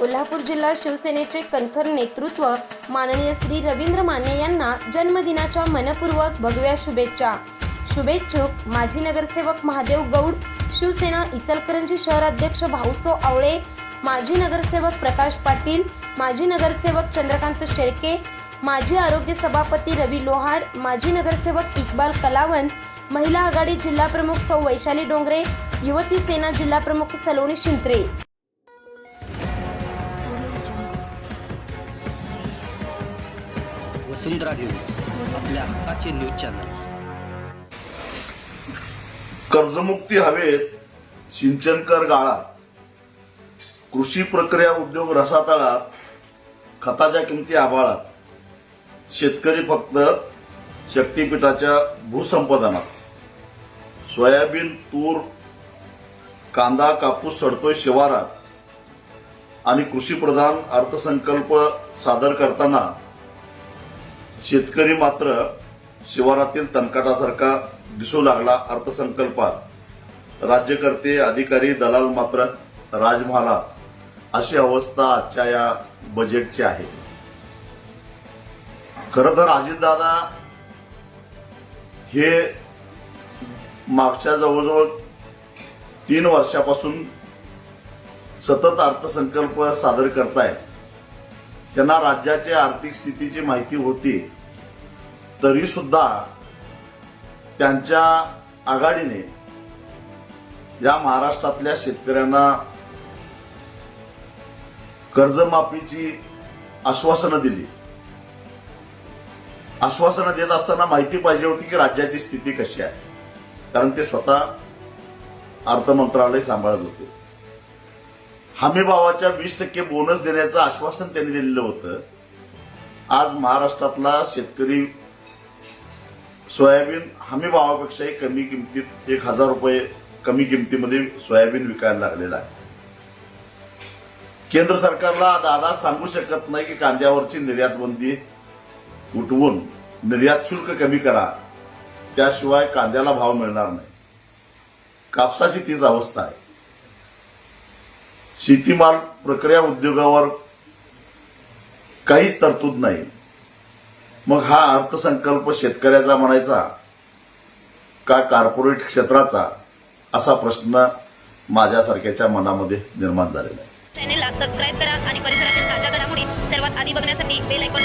कोल्हापूर जिल्हा शिवसेनेचे कणखर नेतृत्व माननीय श्री रवींद्र माने यांना जन्मदिनाच्या मनपूर्वक भगव्या शुभेच्छा. शुभेच्छुक माजी नगरसेवक महादेव गौड शिवसेना इचलकरंजी शहराध्यक्ष भाऊसो आवळे माजी नगरसेवक प्रकाश पाटील माजी नगरसेवक चंद्रकांत शेळके माजी आरोग्य सभापती रवी लोहार माजी नगरसेवक इक्बाल कलावंत महिला आघाडी जिल्हा प्रमुख सौ वैशाली डोंगरे युवती सेना जिल्हा प्रमुख सलोनी शिंत्रे. वसुंधरा न्यूज आपल्या हक्काचे न्यूज चॅनल. कर्जमुक्ती हवेत सिंचनकर गाळा. कृषी प्रक्रिया उद्योग रसातळात खताच्या किमती आभाळात. शेतकरी फक्त शक्तीपीठाच्या भूसंपादनात. सोयाबीन तूर कांदा कापूस सडतोय शिवारात. आणि कृषीप्रधान अर्थसंकल्प सादर करताना शेतकरी मात्र शिवारातील तणकाटासारखा दिसू लागला अर्थसंकल्पात. राज्यकर्ते अधिकारी दलाल मात्र राजमहालात अशी अवस्था आजच्या या बजेटची आहे. खरं तर अजितदादा हे मागच्या जवळजवळ तीन वर्षापासून सतत अर्थसंकल्प सादर करतायत. त्यांना राज्याची आर्थिक स्थितीची माहिती होती तरी सुद्धा त्यांच्या आघाडीने या महाराष्ट्रातल्या शेतकऱ्यांना कर्जमाफीची आश्वासनं दिली. आश्वासनं देत असताना माहिती पाहिजे होती की राज्याची स्थिती कशी आहे. कारण ते स्वतः अर्थ मंत्रालय सांभाळत होते. हमीभावाच्या वीस टक्के बोनस देण्याचं आश्वासन त्यांनी दिलेलं होतं. आज महाराष्ट्रातला शेतकरी सोयाबीन हमीभावापेक्षाही कमी किमतीत एक हजार रुपये कमी किमतीमध्ये सोयाबीन विकायला लागलेला आहे. केंद्र सरकारला दादा सांगू शकत नाही की कांद्यावरची निर्यात बंदी उठवून निर्यात शुल्क कमी करा. त्याशिवाय कांद्याला भाव मिळणार नाही. कापसाची तीच अवस्था आहे. शेतीमाल प्रक्रिया उद्योगावर काहीच तरतूद नाही. मग हा अर्थसंकल्प शेतकऱ्याचा म्हणायचा का कॉर्पोरेट क्षेत्राचा असा प्रश्न माझ्यासारख्याच्या मनामध्ये निर्माण झालेला आहे. चॅनेलला सबस्क्राईब करा आणि परिसरातील ताज्या घडामोडी सर्वात आधी बघण्यासाठी बेल ऐकून